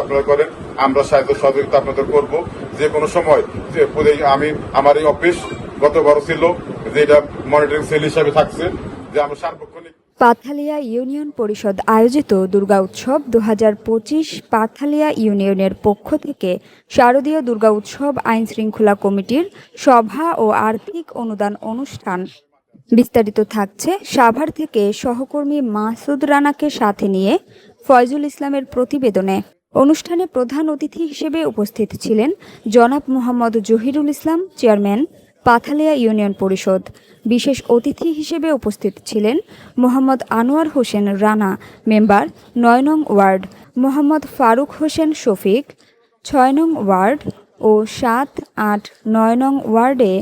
আপনারা করেন, আমরা সাহায্য সহযোগিতা আপনাদের করব। যে কোনো সময় আমি, আমার এই অফিস গত বড় ছিল, যেটা মনিটরিং সেল হিসাবে থাকছে, যে আমরা সার্বক্ষণিক পাথালিয়া ইউনিয়ন পরিষদ আয়োজিত দুর্গা উৎসব দুহাজার পঁচিশ পাথালিয়া ইউনিয়নের পক্ষ থেকে শারদীয় দুর্গা উৎসব আইন শৃঙ্খলা কমিটির সভা ও আর্থিক অনুদান অনুষ্ঠান বিস্তারিত থাকছে। সাভার থেকে সহকর্মী মাসুদ রানাকে সাথে নিয়ে ফয়জুল ইসলামের প্রতিবেদনে। অনুষ্ঠানে প্রধান অতিথি হিসেবে উপস্থিত ছিলেন জনাব মোহাম্মদ জহিরুল ইসলাম, চেয়ারম্যান, পাথালিয়া ইউনিয়ন পরিষদ। বিশেষ অতিথি হিসেবে উপস্থিত ছিলেন মোহাম্মদ আনোয়ার হোসেন রানা, মেম্বার, নয় নং ওয়ার্ড, মোহাম্মদ ফারুক হোসেন শফিক, ছয় নং ওয়ার্ড ও সাত আট নয় নং ওয়ার্ডে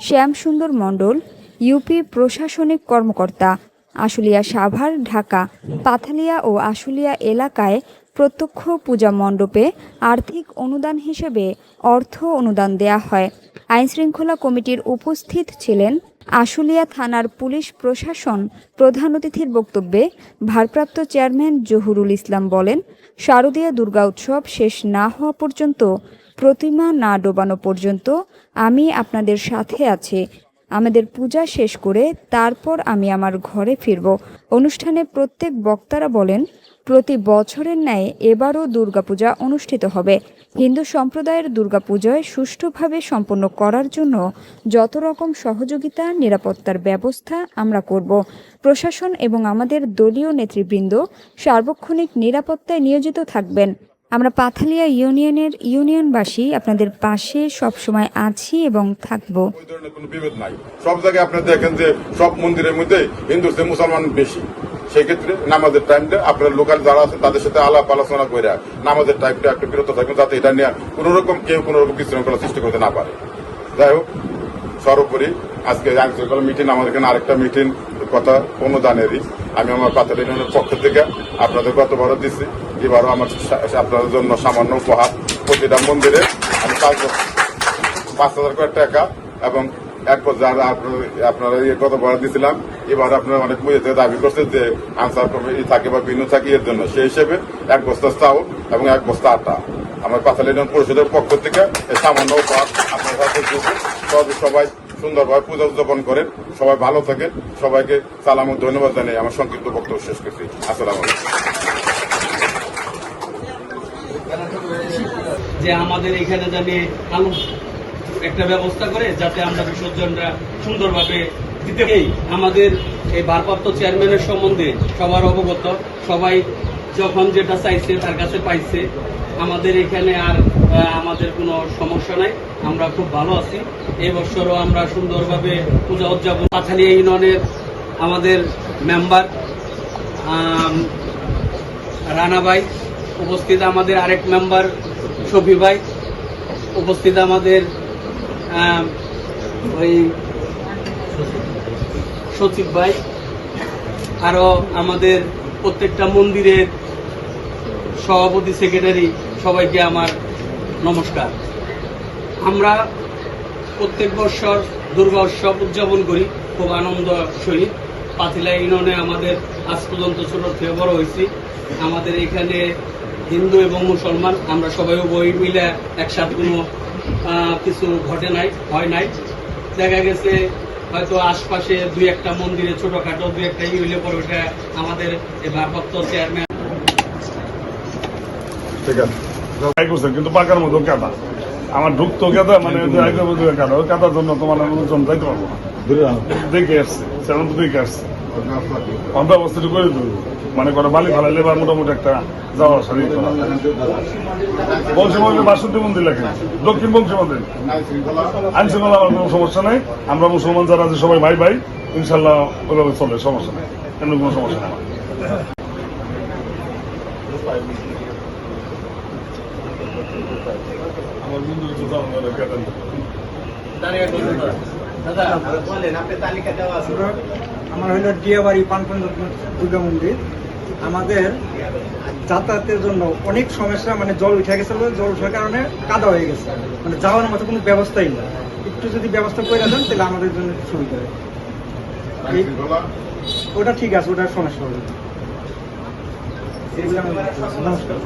শ্যামসুন্দর মণ্ডল, ইউপি প্রশাসনিক কর্মকর্তা, আশুলিয়া সাভার, ঢাকা, পাথালিয়া ও আশুলিয়া এলাকায় প্রত্যক্ষ পূজা মণ্ডপে আর্থিক অনুদান হিসেবে অর্থ অনুদান দেয়া হয়। আইনশৃঙ্খলা কমিটির উপস্থিত ছিলেন আশুলিয়া থানার পুলিশ প্রশাসন প্রধান অতিথির বক্তব্যে ভারপ্রাপ্ত চেয়ারম্যান জহুরুল ইসলাম বলেন, শারদীয় দুর্গা উৎসব শেষ না হওয়া পর্যন্ত, প্রতিমা না ডোবানো পর্যন্ত আমি আপনাদের সাথে আছি। আমাদের পূজা শেষ করে তারপর আমি আমার ঘরে ফিরব। অনুষ্ঠানে প্রত্যেক বক্তারা বলেন, প্রতি বছরের ন্যায় এবারও দুর্গাপূজা অনুষ্ঠিত হবে। হিন্দু সম্প্রদায়ের দুর্গাপূজায় সুষ্ঠুভাবে সম্পন্ন করার জন্য যত রকম সহযোগিতা, নিরাপত্তার ব্যবস্থা আমরা করব। প্রশাসন এবং আমাদের দলীয় নেতৃবৃন্দ সার্বক্ষণিক নিরাপত্তায় নিয়োজিত থাকবেন। আমরা পাথালিয়া ইউনিয়নের ইউনিয়নবাসী আপনাদের পাশে সবসময় আছি এবং থাকব। সব জায়গায় আপনি দেখেন যে সব মন্দিরের মধ্যে হিন্দু মুসলমান বেশি। সেক্ষেত্রে নামাজের টাইমটা আপনার লোকাল যারা আছে তাদের সাথে আলাপ আলোচনা করে নামাজের টাইমটা একটু বিরত থাকবেন যাতে এটা নিয়ে কোন রকম কেউ কোন রকম বিশৃঙ্খলা সৃষ্টি করতে না পারে। যাই হোক, সর্বোপরি আজকে আইনশৃঙ্খলা মিটিং আমাদের এখানে আরেকটা মিটিং কথা অনুদানেরই আমি আমার পাতালি ইউনিয়নের পক্ষ থেকে আপনাদের কত বড় দিচ্ছি। এবারও আমার আপনাদের জন্য সামান্য উপহার। প্রতিটা মন্দিরে আমি পাঁচ পাঁচ হাজার করে টাকা এবং এক পর্যায়ে আপনার- ইয়ে কত বড় দিয়েছিলাম এবার আপনারা অনেক থেকে দাবি করছে যে আনসার কমিটি থাকে বা ভিন্ন থাকে এর জন্য। সেই হিসেবে এক বস্তা চাউল এবং এক বস্তা আটা। আমার পাতাল পরিষদের পক্ষ থেকে সামান্য উপহার আপনার। সবাই সুন্দরভাবে পূজা উদযাপন করেন। সবাই ভালো থাকেন। সবাইকে সালাম ও ধন্যবাদ জানিয়ে আমার সংক্ষিপ্ত বক্তব্য শেষ করছি। আসসালামু যে আমাদের এখানে জানি আলু একটা ব্যবস্থা করে, যাতে আমরা বিসর্জনটা সুন্দরভাবে দিতে আমাদের এই ভারপ্রাপ্ত চেয়ারম্যানের সম্বন্ধে সবার অবগত। সবাই যখন যেটা চাইছে তার কাছে পাইছে। আমাদের এখানে আর আমাদের কোনো সমস্যা নাই। আমরা খুব ভালো আছি। এই বছরও আমরা সুন্দরভাবে পূজা উদযাপন পাথালিয়া ইউনিয়নের আমাদের মেম্বার রানা ভাই, উপস্থিত আমাদের আরেক মেম্বার, শফি ভাই, উপস্থিত আমাদের ওই সচিব ভাই আরও আমাদের প্রত্যেকটা মন্দিরের সভাপতি, সেক্রেটারি, সবাইকে আমার নমস্কার। আমরা প্রত্যেক বছর দুর্গা উৎসব উদযাপন করি, খুব আনন্দ সহিত পাতিলা ইউনিয়নে আমাদের আজ পর্যন্ত ছোট থেকে বড় হয়েছি। আমাদের এখানে হিন্দু এবং মুসলমান, আমরা সবাই উভয় মিলে একসাথে কোনো কিছু ঘটে নাই, হয় নাই। দেখা গেছে হয়তো আশপাশে দুই একটা মন্দিরে ছোটখাটো দুই একটা ই হইলে পরে ওটা আমাদের ভারপ্রাপ্ত চেয়ারম্যান আছে ট্রাই করছেন কিন্তু পাকার মতো কাদা। আমার ঢুকতো কাদা মানে কাদা। ওই কাদার জন্য তোমার ওজন যাইতে পারব না। দেখে আসছে সেরকম তো দেখে আসছে। অন্য করে দেবো। মানে করে বালি ফালাইলে বা মোটামুটি একটা যাওয়া আসা দিতে বংশী মন্দির বাষট্টি মন্দির লেখেন দক্ষিণ বংশী মন্দির আইন শৃঙ্খলা আমার কোনো সমস্যা নেই। আমরা মুসলমান যারা আছে সবাই ভাই ভাই। ইনশাল্লাহ ওইভাবে চলে সমস্যা নেই। এমনি কোনো সমস্যা নেই। আমার। বন্ধু তো। যাও না কেটেন আমার হইল ডিয়াবাড়ি পানপন্দ দুর্গা মন্দির। আমাদের যাতায়াতের জন্য অনেক সমস্যা মানে জল উঠে গেছিল জল উঠার কারণে কাদা হয়ে গেছে। মানে যাওয়ার মতো কোনো ব্যবস্থাই নেই। একটু যদি ব্যবস্থা করে দেন তাহলে আমাদের জন্য একটু সুবিধা হয়। ওটা ঠিক আছে ওটা সমস্যা হবে নমস্কার।